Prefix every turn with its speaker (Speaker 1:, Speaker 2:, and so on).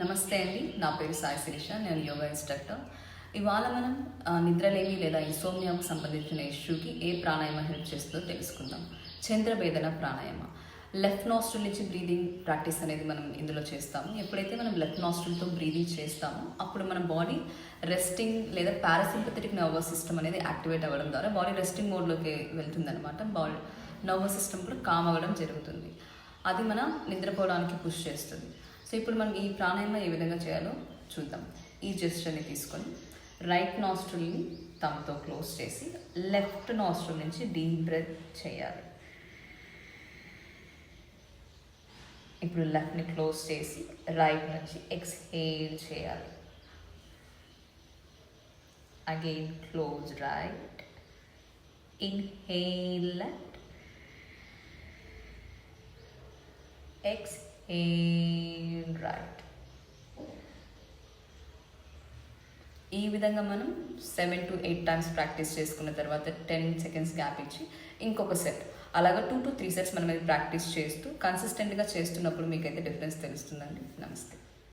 Speaker 1: నమస్తే అండి. నా పేరు సాయి శిరీష. నేను యోగా ఇన్స్ట్రక్టర్. ఇవాళ మనం నిద్రలేమి లేదా ఇసోమియాకు సంబంధించిన ఇష్యూకి ఏ ప్రాణాయామ హెల్ప్ చేస్తుందో తెలుసుకుందాం. చంద్రభేదన ప్రాణాయామ. లెఫ్ట్ నాస్ట్రిల్ నుంచి బ్రీదింగ్ ప్రాక్టీస్ అనేది మనం ఇందులో చేస్తాము. ఎప్పుడైతే మనం లెఫ్ట్ నాస్ట్రిల్తో బ్రీదింగ్ చేస్తామో అప్పుడు మన బాడీ రెస్టింగ్ లేదా పారాసింపథెటిక్ నర్వస్ సిస్టమ్ అనేది యాక్టివేట్ అవ్వడం ద్వారా బాడీ రెస్టింగ్ మోడ్లోకి వెళ్తుందనమాట బాడీ నర్వస్ సిస్టమ్ కూడా కామ్ అవ్వడం జరుగుతుంది. అది మన నిద్రపోవడానికి పుష్ చేస్తుంది. సో ఇప్పుడు మనం ఈ ప్రాణాయామం ఏ విధంగా చేయాలో చూద్దాం. ఈ జెస్టర్ని తీసుకొని రైట్ నాస్ట్రిల్ని తమతో క్లోజ్ చేసి లెఫ్ట్ నాస్ట్రిల్ నుంచి డీప్ బ్రెత్ చేయాలి. ఇప్పుడు లెఫ్ట్ని క్లోజ్ చేసి రైట్ నుంచి ఎక్స్హేల్ చేయాలి. Again close right inhale left ex exhale right ఈ విధంగా మనం seven to eight times practice చేసుకున్న తర్వాత టెన్ సెకండ్స్ గ్యాప్ ఇచ్చి ఇంకొక సెట్ అలాగా టూ టు త్రీ సెట్స్ మనం ప్రాక్టీస్ చేస్తూ కన్సిస్టెంట్గా చేస్తున్నప్పుడు మీకైతే డిఫరెన్స్ తెలుస్తుందండి. నమస్తే.